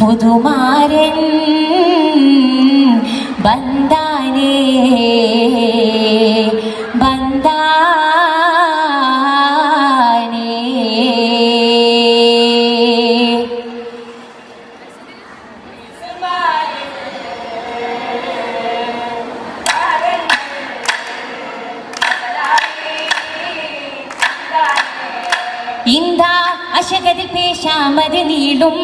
പുതുമാരൻ ബന്ധാനേ ബന്ധാനേ ഇന്താ അശകതിൽ പേശാമത് നീളും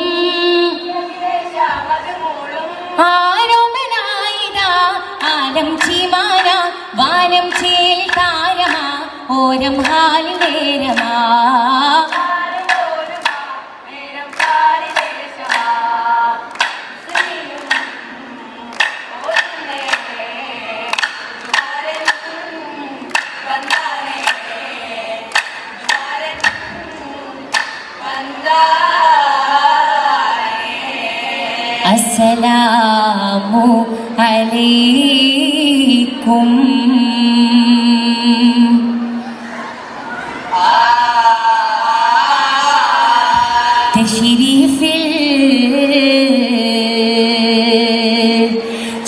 ആരോമനായിതാ ആലം ചീമാന വാനം ചേൽ താരമാ ഓരം ഹാലി നേരമാ അസ്സലാമു അലൈക്കും. തശ്രീഫിൽ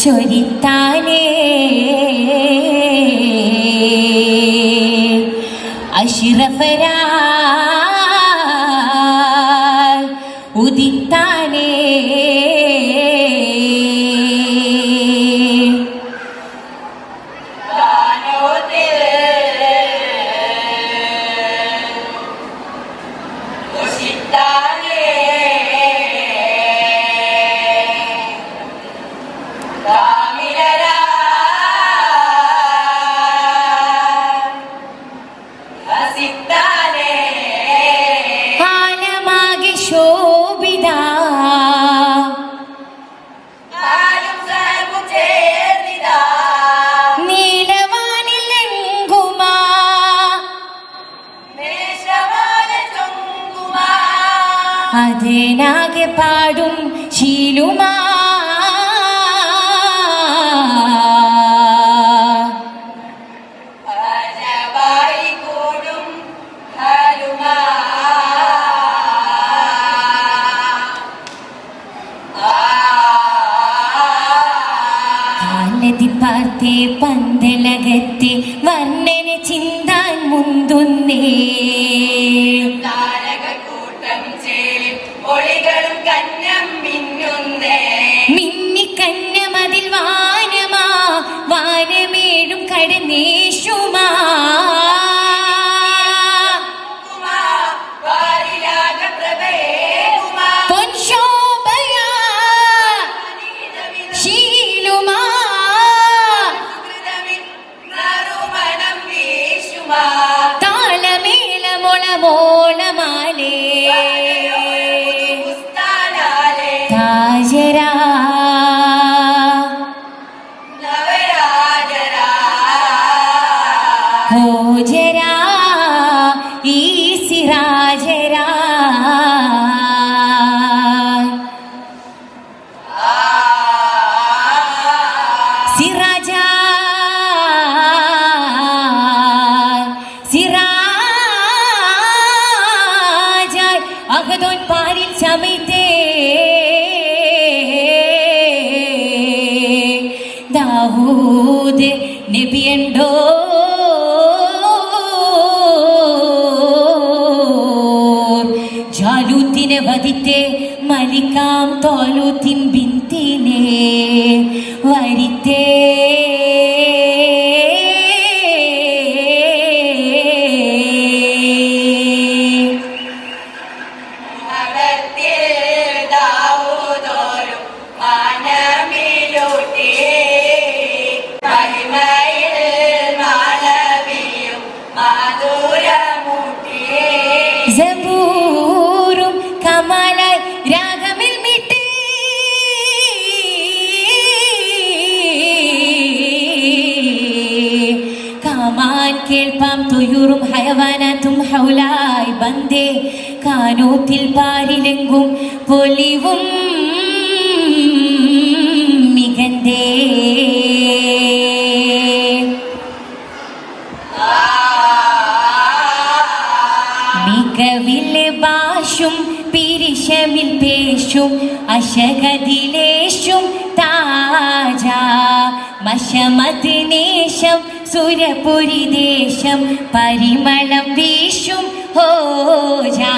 ചൊരിത്താനേ. അഷ്റഫരാ ഉദിത്താനേ അതിനാകെ പാടും ശീലുമാ. പാർത്തേ പന്തലകത്തെ വർണന ചിന്താൻ മുന്തുന്നേ. ഒളികളും കന്നം മിന്നുന്നേ. മിന്നിക്കന്നമതിൽ വാനമാ വാനമേഴും കടന്നേശുമാ. ഉമാ, ദാവൂദ് നബിയണ്ടോ? ജാലൂത്തിനെ വധിത്തെ മലിക്കാം തോലൂത്തിൻ ബിന്തിനെ വരിത്തേ കേൾപ്പാം തുയൂറും ഹയവാനാത്തും ഹൗലായി ബന്ദേ. കാനൂത്തിൽ പാരിലെങ്കും പൊലിവും മികന്തേ. മികവിലെ ഭാഷും പിരിശമിൽ പേശും അശകതിലേശും താജ. മശമതിനേശം സുരപുരി ദേശം പരിമളം വീശും ഹോജാ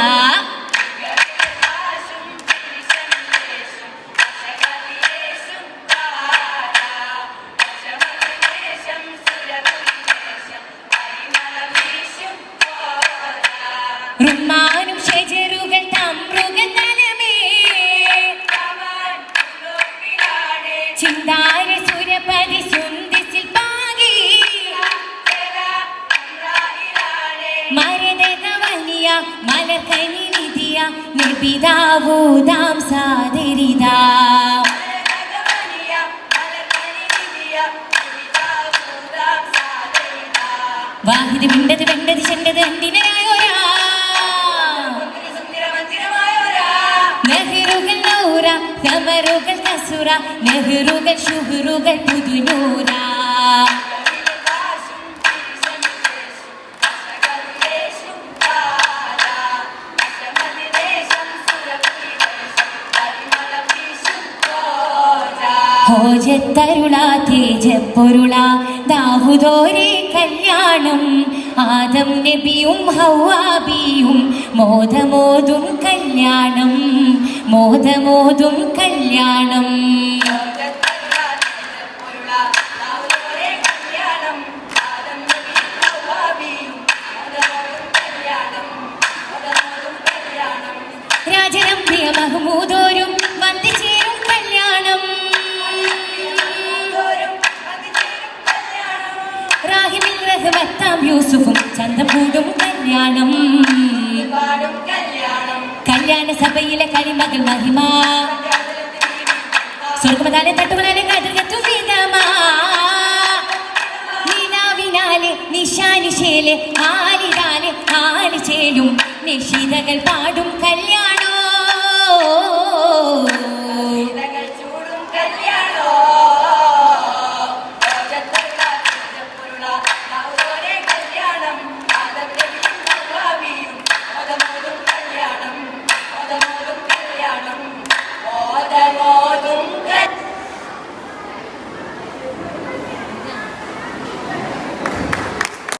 മലക്കനി നിധിയ നിബിതാവൂതാം സാദരിതാ. വാഹിത് മിണ്ടത് വെണ്ടത് ചെണ്ടത് എന്തിനായോരാ നെഹ്റുകൾ നൂറ സമറുകൾ കസുറ നെഹ്റുകൾ ഷുഹറുകൾ പുതുനൂറ. കല്യാണം. ആദം നബിയും രാജനം പ്രിയ മഹമൂദോരും വന്ദിച്ചേരും റഹ്മത്താം യൂസുഫും ചന്തപൂടും കല്യാണം. കല്യാണ. സഭയിലെ കളിമകൾ മഹിമ. സ്വർഗമതാലെ തട്ടുമലാലെ കതിർകത്തും വീതമാ നിലാവിനാലെ നിശാനിശേലെ ആലിതാലെ ആലിചേലും നിശിതകൾ പാടും കല്യാണം?